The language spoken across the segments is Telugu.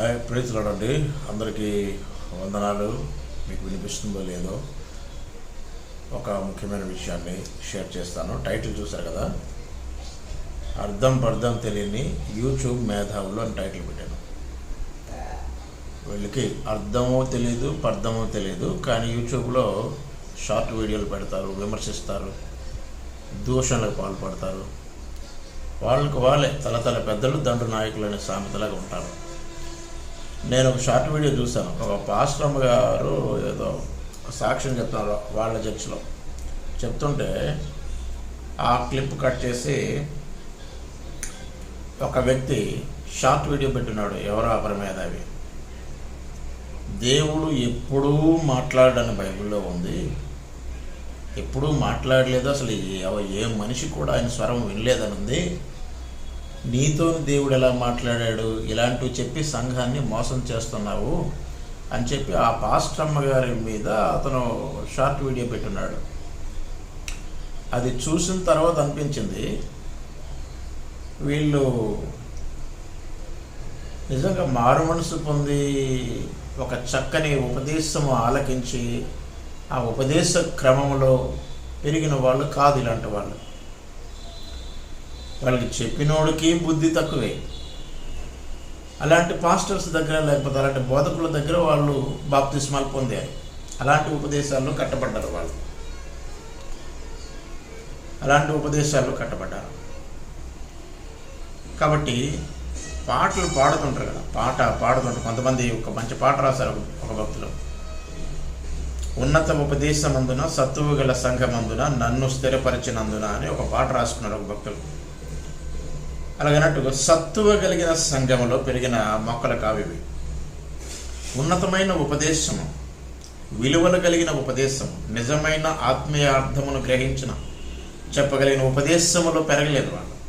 హాయ్ ప్రీతులాడండి అందరికీ వందనాలు. మీకు వినిపిస్తుందో లేదో ఒక ముఖ్యమైన విషయాన్ని షేర్ చేస్తాను. టైటిల్ చూశారు కదా? అర్థం పర్థం తెలియని యూట్యూబ్ మేధావులు అని టైటిల్ పెట్టాను. వీళ్ళకి అర్థమో తెలియదు పర్థమో తెలియదు కానీ యూట్యూబ్లో షార్ట్ వీడియోలు పెడతారు విమర్శిస్తారు దూషణలకు పాల్పడతారు. వాళ్ళకి వాళ్ళే తల తల పెద్దలు దండు నాయకులు అనే సామెతలాగా ఉంటారు. నేను ఒక షార్ట్ వీడియో చూశాను. ఒక పాస్టర్ గారు ఏదో సాక్ష్యం చెప్తున్నారు వాళ్ళ చర్చిలో. చెప్తుంటే ఆ క్లిప్ కట్ చేసి ఒక వ్యక్తి షార్ట్ వీడియో పెట్టినాడు ఎవరో అపరమేధావి దేవుడు ఎప్పుడూ మాట్లాడని బైబిల్లో ఉంది. ఎప్పుడూ మాట్లాడలేదు అసలు ఏ- ఏ మనిషి కూడా ఆయన స్వరం వినలేదని ఉంది. నీతో దేవుడు ఎలా మాట్లాడాడు? ఇలాంటివి చెప్పి సంఘాన్ని మోసం చేస్తున్నావు అని చెప్పి ఆ పాస్టమ్మ గారి మీద అతను షార్ట్ వీడియో పెట్టున్నాడు. అది చూసిన తర్వాత అనిపించింది వీళ్ళు నిజంగా మారు మనసు పొంది ఒక చక్కని ఉపదేశము ఆలకించి ఆ ఉపదేశ క్రమంలో పెరిగిన వాళ్ళు కాదు ఇలాంటి వాళ్ళు. వాళ్ళకి చెప్పినోడికి బుద్ధి తక్కువే. అలాంటి పాస్టర్స్ దగ్గర లేకపోతే అలాంటి బోధకుల దగ్గర వాళ్ళు బాప్తిస్మాలు పొందారు. అలాంటి ఉపదేశాల్లో కట్టబడ్డారు వాళ్ళు. అలాంటి ఉపదేశాల్లో కట్టబడ్డారు. కాబట్టి పాటలు పాడుతుంటారు కదా. పాట పాడుతుంటారు. కొంతమంది ఒక మంచి పాట రాశారు ఒక- భక్తులు. ఉన్నత ఉపదేశమందున సత్తువు గల సంఘమందున నన్ను స్థిరపరిచినందున అని ఒక పాట రాసుకున్నారు ఒక భక్తులు. అలాగనట్టుగా సత్తువ కలిగిన సంఘములో పెరిగిన మొక్కలు కావివి. ఉన్నతమైన ఉపదేశము విలువలు కలిగిన ఉపదేశము నిజమైన ఆత్మీయ అర్థమును గ్రహించిన చెప్పగలిగిన ఉపదేశములో పెరగలేదు వాళ్ళు.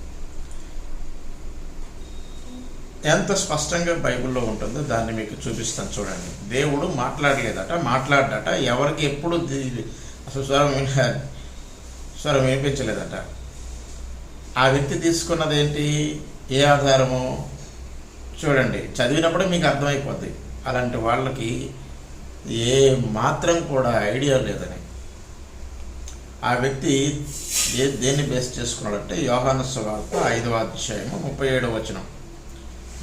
ఎంత స్పష్టంగా బైబిల్లో ఉంటుందో దాన్ని మీకు చూపిస్తాను చూడండి. దేవుడు మాట్లాడలేదట మాట్లాడట ఎవరికి ఎప్పుడు అసలు స్వరం స్వరం వినిపించలేదట. ఆ వ్యక్తి తీసుకున్నది ఏంటి ఏ ఆధారము? చూడండి చదివినప్పుడే మీకు అర్థమైపోద్ది. అలాంటి వాళ్ళకి ఏ మాత్రం కూడా ఐడియా లేదని. ఆ వ్యక్తి ఏ దేన్ని బేస్ చేసుకున్నాడంటే యోహాను సువార్త ఐదవ అధ్యాయము ముప్పై ఏడవ వచనం.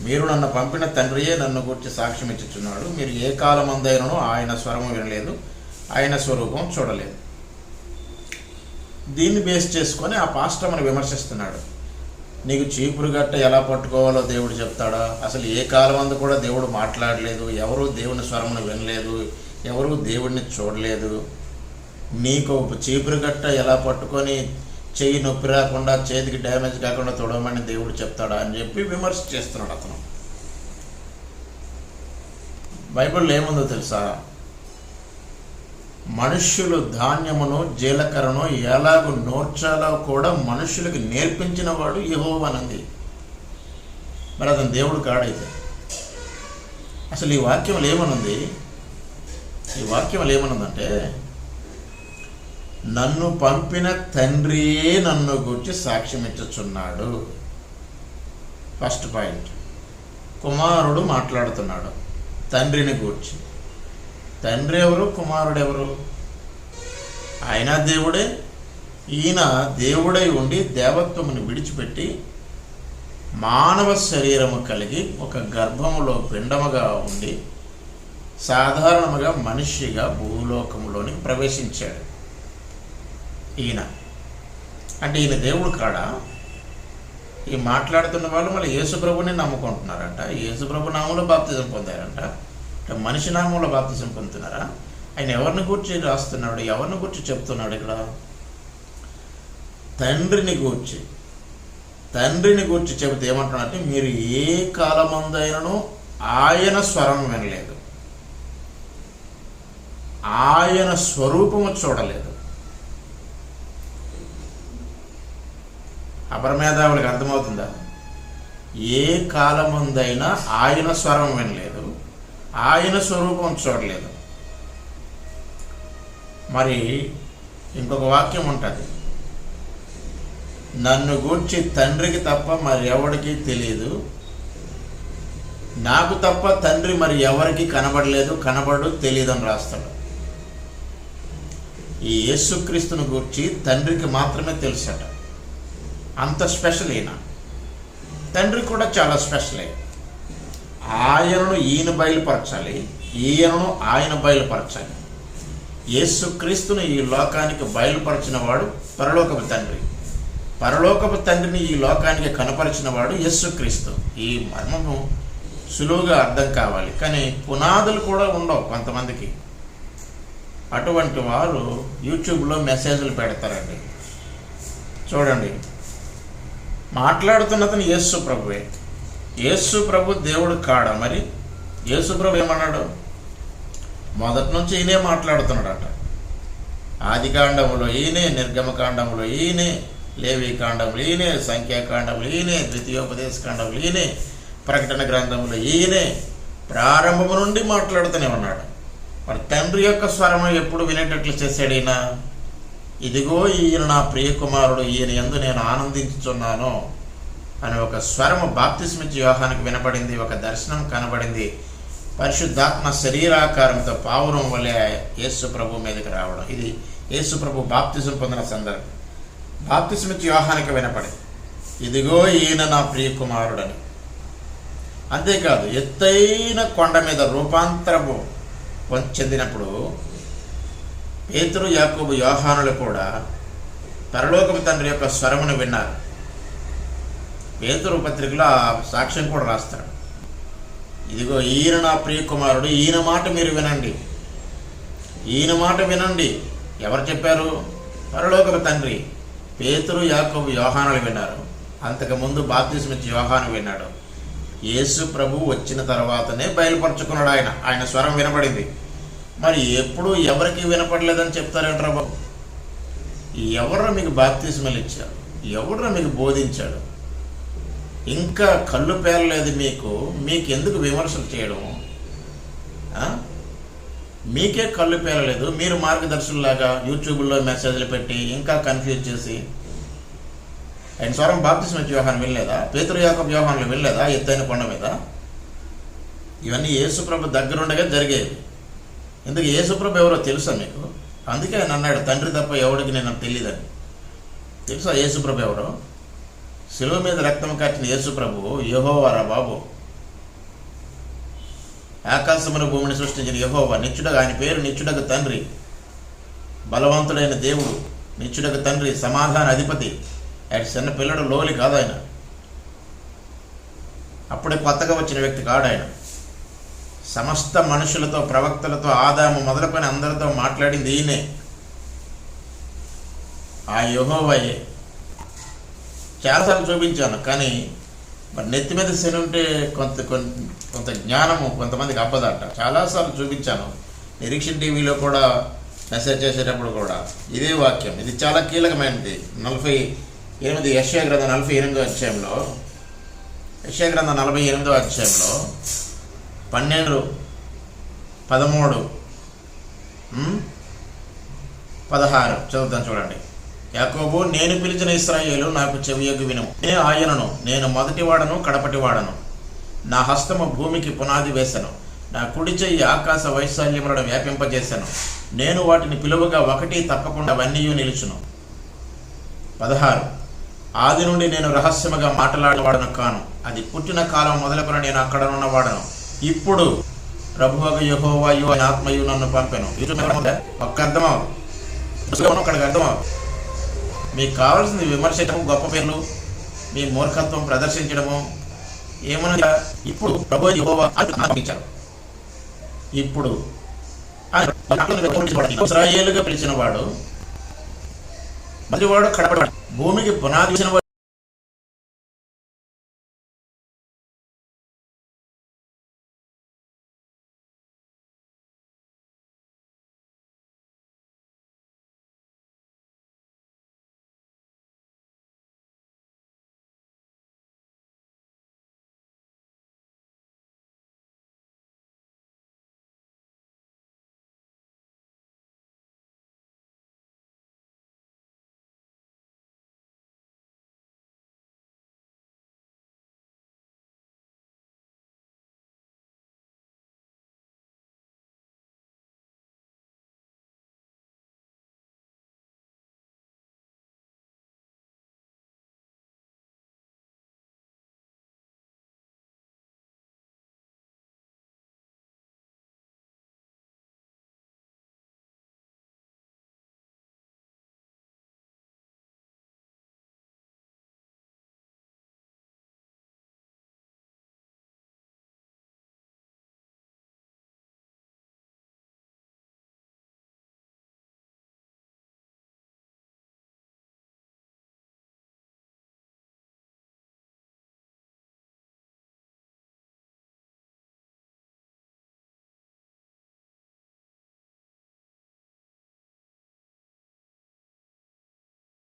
మీరు నన్ను పంపిన తండ్రియే నన్ను గురించి సాక్ష్యం ఇచ్చుచున్నాడు మీరు ఏ కాలమందైనను ఆయన స్వరము వినలేదు ఆయన స్వరూపం చూడలేదు. దీన్ని బేస్ చేసుకొని ఆ పాస్టర్ని విమర్శిస్తున్నాడు. నీకు చీపురు గట్ట ఎలా పట్టుకోవాలో దేవుడు చెప్తాడా? అసలు ఏ కాలం అందు కూడా దేవుడు మాట్లాడలేదు. ఎవరు దేవుని స్వరమును వినలేదు. ఎవరు దేవుడిని చూడలేదు. నీకు చీపురు గట్ట ఎలా పట్టుకొని చెయ్యి నొప్పి రాకుండా చేతికి డ్యామేజ్ కాకుండా తొడవమని దేవుడు చెప్తాడా అని చెప్పి విమర్శ చేస్తున్నాడు అతను. బైబిల్లో ఏముందో తెలుసా? మనుష్యులు ధాన్యమును జీలకర్రను ఎలాగూ నోర్చాలో కూడా మనుషులకు నేర్పించిన వాడు యహోవనంది మరి అతను దేవుడు కాడైతే? అసలు ఈ వాక్యం ఏమనుంది? ఈ వాక్యం ఏమనుందంటే నన్ను పంపిన తండ్రియే నన్ను గురించి సాక్ష్యం ఇచ్చుచున్నాడు ఫస్ట్ పాయింట్. కుమారుడు మాట్లాడుతున్నాడు తండ్రిని గూర్చి. తండ్రి ఎవరు కుమారుడు ఎవరు ఆయన దేవుడే. ఈయన దేవుడై ఉండి దేవత్వమును విడిచిపెట్టి మానవ శరీరము కలిగి ఒక గర్భములో పిండముగా ఉండి సాధారణముగా మనిషిగా భూలోకంలోని ప్రవేశించాడు. ఈయన. అంటే ఈయన దేవుడు కాడా? ఈ మాట్లాడుతున్న వాళ్ళు మళ్ళీ యేసుప్రభుని నమ్ముకుంటున్నారంట. యేసుప్రభు నామంలో బాప్తిజం పొందారంట. అంటే మనిషి నామంలో బాప్తిజం పొందుతున్నారా? ఆయన ఎవరిని గూర్చి రాస్తున్నాడు? ఎవరిని గూర్చి చెప్తున్నాడు ఇక్కడ? తండ్రిని గూర్చి. తండ్రిని గూర్చి చెబితే ఏమంటున్నారంటే మీరు ఏ కాలమందైనను ఆయన స్వరం వినలేదు. ఆయన స్వరూపము చూడలేదు. అపరమేధావులకు అర్థమవుతుందా? ఏ కాలముందైనా ఆయన స్వరం వినలేదు. ఆయన స్వరూపం చూడలేదు. మరి ఇంకొక వాక్యం ఉంటుంది. నన్ను గూర్చి తండ్రికి తప్ప మరి ఎవరికి తెలియదు నాకు తప్ప తండ్రి మరి ఎవరికి కనబడలేదు కనబడు తెలియదని రాస్తాడు. ఈ యేసుక్రీస్తుని గూర్చి తండ్రికి మాత్రమే తెలుసట. అంత స్పెషల్ ఈయన. తండ్రి కూడా చాలా స్పెషలే ఆయనను ఈయన బయలుపరచాలి. ఈయనను ఆయన బయలుపరచాలి. యేసుక్రీస్తును ఈ లోకానికి బయలుపరిచిన వాడు పరలోకపు తండ్రి. పరలోకపు తండ్రిని ఈ లోకానికి కనపరిచిన వాడు యేసుక్రీస్తు ఈ మర్మము సులువుగా అర్థం కావాలి. కానీ పునాదులు కూడా ఉండవు కొంతమందికి. అటువంటి వారు యూట్యూబ్లో మెసేజ్లు పెడతారండి. చూడండి. మాట్లాడుతున్నతను యేసు ప్రభువే. యేసు ప్రభు దేవుడు కాడా మరి? యేసు ప్రభు ఏమన్నాడు? మొదటి నుంచి ఈయనే మాట్లాడుతున్నాడట. ఆది కాండములో ఈయనే నిర్గమకాండములో ఈయనే లేవి కాండములు ఈయనే సంఖ్యాకాండములు ఈయనే ద్వితీయోపదేశ కాండములు ఈయనే ప్రకటన గ్రంథములు ఈయనే ప్రారంభము నుండి మాట్లాడుతూనే ఉన్నాడు. మరి తండ్రి యొక్క స్వరము ఎప్పుడు వినేటట్లు చేశాడు ఈయన? ఇదిగో ఈయన నా ప్రియకుమారుడు ఈయన ఎందు నేను ఆనందించుచున్నాను. అని ఒక స్వరము బాప్తిస్మిత్ వ్యూహానికి వినపడింది ఒక దర్శనం కనబడింది. పరిశుద్ధాత్మ శరీరాకారంతో పావురం వలె యేసు ప్రభు మీదకి రావడం. ఇది యేసు ప్రభు బాప్తిజం పొందిన సందర్భం. బాప్తిస్మిత్ వ్యూహానికి వినపడింది. ఇదిగో ఈయన నా ప్రియ కుమారుడని అంతేకాదు ఎత్తైన కొండ మీద రూపాంతరము చెందినప్పుడు పేతురు యాకోబు యోహానులు కూడా పరలోకపు తండ్రి యొక్క స్వరమును విన్నారు. పేతురు పత్రికలో ఆ సాక్ష్యం కూడా రాస్తాడు ఇదిగో ఈయన నా ప్రియకుమారుడు ఈయన మాట మీరు వినండి. ఈయన మాట వినండి. ఎవరు చెప్పారు? పరలోకపు తండ్రి పేతురు యాకోబు యోహానులు విన్నారు. అంతకుముందు బాప్తిస్మిచ్చి యోహాను విన్నాడు. యేసు ప్రభు వచ్చిన తర్వాతనే బయలుపరుచుకున్నాడు ఆయన. ఆయన స్వరం వినపడింది మరి ఎప్పుడు ఎవరికి వినపడలేదని చెప్తారేంట్రా బాబు? ఎవరు మీకు బాప్తిస్మలు ఇచ్చారు? ఎవరు మీకు బోధించాడు? ఇంకా కళ్ళు పేరలేదు మీకు మీకు ఎందుకు విమర్శలు చేయడం? మీకే కళ్ళు పేరలేదు మీరు మార్గదర్శుల్లాగా యూట్యూబ్లో మెసేజ్లు పెట్టి ఇంకా కన్ఫ్యూజ్ చేసి. ఆయన స్వరం బాప్తిస్మ వ్యూహాన్ని వెళ్ళలేదా పేతురు యొక్క వ్యూహాన్లు వెళ్ళలేదా ఎత్తైన కొండ మీద? ఇవన్నీ యేసుప్రభు దగ్గరుండగా జరిగేవి. ఎందుకు? యేసుప్రభు ఎవరో తెలుసా మీకు? అందుకే ఆయన అన్నాడు తండ్రి తప్ప ఎవడికి నేను తెలియదని. తెలుసా యేసుప్రభు ఎవరో? శిలువ మీద రక్తం కాట్టిన యేసు ప్రభు యహోవారా బాబు. ఆకాశమున భూమిని సృష్టించిన యహోవా నిత్యుడగా ఆయన పేరు నిత్యుడకు తండ్రి. బలవంతుడైన దేవుడు నిత్యుడకు తండ్రి సమాధాన అధిపతి. ఆయన చిన్న పిల్లడు లోలి కాదు ఆయన. అప్పుడే కొత్తగా వచ్చిన వ్యక్తి కాడు ఆయన. సమస్త మనుషులతో ప్రవక్తలతో ఆదాము మొదలుకొని అందరితో మాట్లాడింది ఈయనే. ఆ యహోవయే చాలాసార్లు చూపించాను కానీ మరి నెత్తి మీద శని ఉంటే కొంత కొంత జ్ఞానము కొంతమందికి అబ్బదట. చాలాసార్లు చూపించాను. నిరీక్షణ టీవీలో కూడా మెసేజ్ చేసేటప్పుడు కూడా ఇదే వాక్యం. ఇది చాలా కీలకమైనది. నలభై ఎనిమిది యశ్యా గ్రంథం నలభై ఎనిమిదో అధ్యాయంలో యశ్యా గ్రంథం నలభై ఎనిమిదో అధ్యాయంలో పన్నెండు పదమూడు పదహారు. చదువుతాను చూడండి. యాకోబు నేను పిలిచిన ఇస్రాయేలు నాకు చెవియగు వినుము నేను ఆయనను నేను మొదటి వాడను కడపటి వాడను నా హస్తము భూమికి పునాది వేశాను నా కుడి చెయ్యి ఆకాశ వైశాల్యములను వ్యాపింపజేశాను నేను వాటిని పిలువగా ఒకటి తప్పకుండా అవన్నీ నిలుచును. పదహారు. ఆది నుండి నేను రహస్యముగా మాట్లాడేవాడను కాను. అది పుట్టిన కాలం మొదలుకొని నేను అక్కడ ఉన్నవాడను ఇప్పుడు ప్రభువగ యహోవాయు ఆయన ఆత్మయు నన్ను పంపెను. ఇది ఒక్క అర్థమవు ఒక్కడికి అర్థమవు మీకు కావాల్సింది విమర్శించడం గొప్ప పేర్లు మీ మూర్ఖత్వం ప్రదర్శించడము ఏమన్నా ఇప్పుడు ప్రభు యెహోవా ఆజ్ఞాపించారు ఇప్పుడు ఇస్రాయేలుగా పిలిచిన వాడు మళ్ళీ వాడు కడపడ భూమికి పునాది వాడు